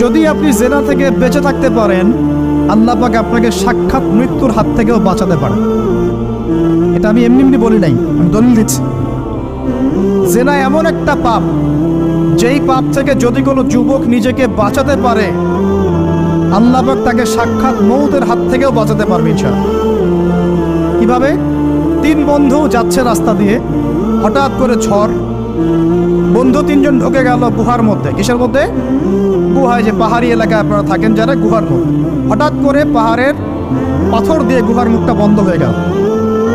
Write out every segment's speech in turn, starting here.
যদি আপনি জেনা থেকে বেঁচে থাকতে পারেন, আল্লাহ পাক আপনাকে সাক্ষাৎ মৃত্যুর হাত থেকেও বাঁচাতে পারেন। এটা আমি এমনি এমনি বলি নাই, আমি দলিল দিচ্ছি। জেনা এমন একটা পাপ, যেই পাপ থেকে যদি কোনো যুবক নিজেকে বাঁচাতে পারে, আল্লাহ পাক তাকে সাক্ষাৎ মৌতের হাত থেকেও বাঁচাতে পারবে ইনশাআল্লাহ। কীভাবে? তিন বন্ধু যাচ্ছে রাস্তা দিয়ে, হঠাৎ করে ঝড় বন্ধু তিনজন ঢুকে গেল গুহার মধ্যে। কিসের মধ্যে? গুহায় যে পাহাড়ি এলাকায় আপনারা থাকেন যারা, গুহার মধ্যে। হঠাৎ করে পাহাড়ের পাথর দিয়ে গুহার মুখটা বন্ধ হয়ে গেল।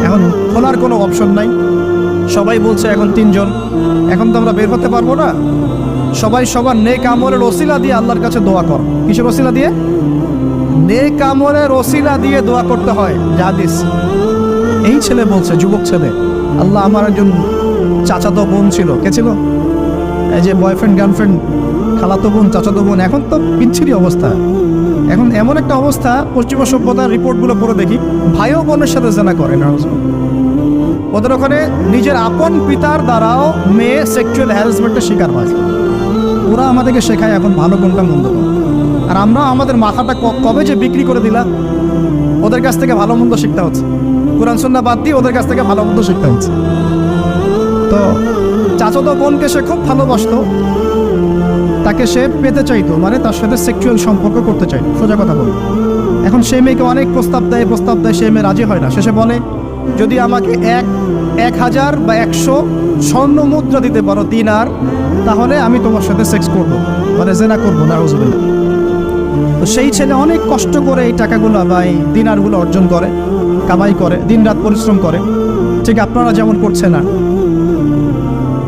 এখন খোলার কোনো অপশন নাই। সবাই বলছে এখন তিনজন। এখন তো আমরা বের হতে পারব না। সবাই সবার নেক আমলের ওসিলা দিয়ে আল্লাহর কাছে দোয়া কর। কিসের ওসিলা দিয়ে? নেক আমলের ওসিলা দিয়ে দোয়া করতে হয়। জাদিস এই ছেলে বলছে, যুবক ছেলে, আল্লাহ আমার একজন চাচাতো বোন ছিল। কে ছিল? এই যে বয়ফ্রেন্ড গার্লফ্রেন্ড খালাতো বোন, চাচাতো বোন, এখন তো বিচ্ছিরি অবস্থা। এখন এমন একটা অবস্থা, পশ্চিমা সভ্যতার রিপোর্টগুলো পড়ে দেখি, ভাইও বোনের সাথে জানা করে ওদের ওখানে নিজের আপন পিতার দ্বারাও মেয়ে সেক্সুয়াল হ্যারাসমেন্টের শিকার হয়। ওরা আমাদেরকে শেখায় এখন ভালো কোনটা মন্দ আর আমরা আমাদের মাথাটা কবে যে বিক্রি করে দিলাম ওদের কাছ থেকে ভালো মন্দ শিখতে হচ্ছে। কোরআন সন্না বাদ দিয়ে ওদের কাছ থেকে ভালো মন্দ শিখতে হচ্ছে। তো চাচাতো বোনকে সে খুব ভালোবাসতো। তাকে সে পেতে চাইতো মানে তার সাথে সেক্সুয়াল সম্পর্ক করতে চাইতো। সোজা কথা বল। এখন সে মেয়েকে অনেক প্রস্তাব দেয় প্রস্তাব দেয়, সে মেয়ে রাজি হয় না। শেষে বলে, যদি আমাকে এক এক হাজার বা একশো স্বর্ণ মুদ্রা দিতে পারো দিন আর তাহলে আমি তোমার সাথে সেক্স করব। মানে জেনা করব না রোজবিল্লা তো সেই ছেলে অনেক কষ্ট করে এই টাকাগুলো বা এই দিনারগুলো অর্জন করে, কামাই করে, দিনরাত পরিশ্রম করে। ঠিক আপনারা যেমন করছে না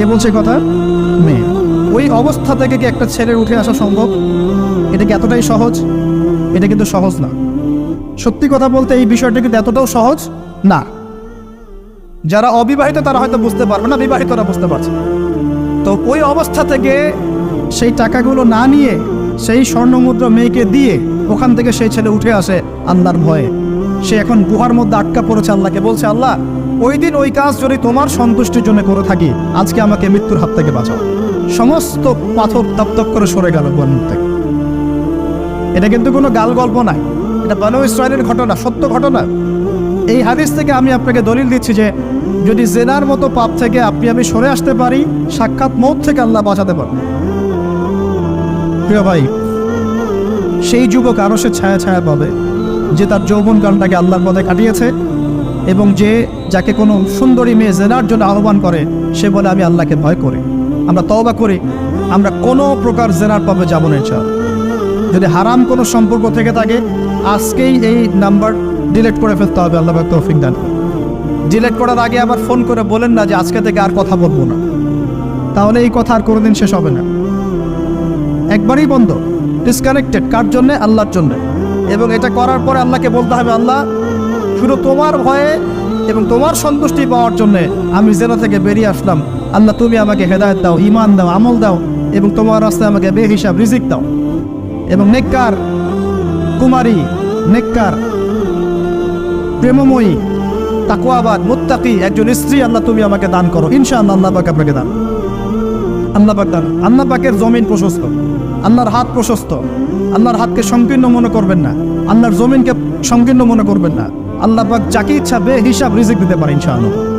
কে বলছে কথা? মেয়ে। ওই অবস্থা থেকে কি একটা ছেলের উঠে আসা সম্ভব? এটা কি এতটাই সহজ? এটা কিন্তু সহজ না। সত্যি কথা বলতে এই বিষয়টা কিন্তু এতটাও সহজ? না। যারা অবিবাহিত, তারা হয়তো বুঝতে পারবে না, বিবাহিতরা বুঝতে পারছে তো ওই অবস্থা থেকে সেই টাকাগুলো না নিয়ে, সেই স্বর্ণমুদ্রা মেয়েকে দিয়ে ওখান থেকে সেই ছেলে উঠে আসে আল্লাহর ভয়ে। সে এখন গুহার মধ্যে আটকা পড়েছে আল্লাহকে। বলছে, আল্লাহ ওই দিন ওই কাজ যদি তোমার সন্তুষ্টির জন্য করে থাকি, আজকে আমাকে মৃত্যুর হাত থেকে বাঁচাও। সমস্ত পাথর তপ্তপ করে সরে গেল থেকে। এটা কিন্তু কোনো গাল গল্প নাই। এটা বানু ইসরায়েলের ঘটনা, সত্য ঘটনা। এই হাদিস থেকে আমি আপনাকে দলিল দিচ্ছি যে, যদি জেনার মতো পাপ থেকে আপনি, আমি সরে আসতে পারি, সাক্ষাৎ মৌত থেকে আল্লাহ বাঁচাতে পারেন প্রিয় ভাই, সেই যুবক আরও সে ছায়া ছায়া পাবে, যে তার যৌবন কালটাকে আল্লাহর পথে কাটিয়েছে। এবং যে যাকে কোনো সুন্দরী মেয়ে জেনার জন্য আহ্বান করে, সে বলে, আমি আল্লাহকে ভয় করি। আমরা তওবা করি। আমরা কোনো প্রকার জেনার পাবে যাব না। যদি হারাম কোনো সম্পর্ক থেকে থাকে, আজকেই এই নাম্বার ডিলেট করে ফেলতে হবে। আল্লাহ তৌফিক দান ডিলিট করার আগে আবার ফোন করে বলেন না যে, আজকে থেকে আর কথা বলব না। তাহলে এই কথা আর কোনোদিন শেষ হবে না। একবারই বন্ধ ডিসকানেক্টেড কার জন্যে? আল্লাহর জন্য। এবং এটা করার পরে আল্লাহকে বলতে হবে, আল্লাহ শুধু তোমার ভয়ে এবং তোমার সন্তুষ্টি পাওয়ার জন্য আমি জেলা থেকে বেরিয়ে আসলাম। আল্লাহ, তুমি আমাকে হেদায়ত দাও ইমান দাও, আমল দাও এবং তোমার রাস্তায় আমাকে বেহিসাব, রিজিক দাও। এবং নেককার কুমারী, নেককার প্রেমময়ী তাকুয়াবাদ মুত্তাকি একজন স্ত্রী আল্লাহ, তুমি আমাকে দান করো। ইনশাআল্লাহ আল্লাহ পাক আপনাকে দান। আল্লাহ পাক দান। আল্লাহ পাকের জমিন প্রশস্ত। আল্লাহর হাত প্রশস্ত। আল্লাহর হাতকে সংকীর্ণ মনে করবেন না। আল্লাহর জমিনকে সংকীর্ণ মনে করবেন না। আল্লাহ পাক যাকে ইচ্ছা বে হিসাব রিজিক দিতে পারে ইনশাআল্লাহ।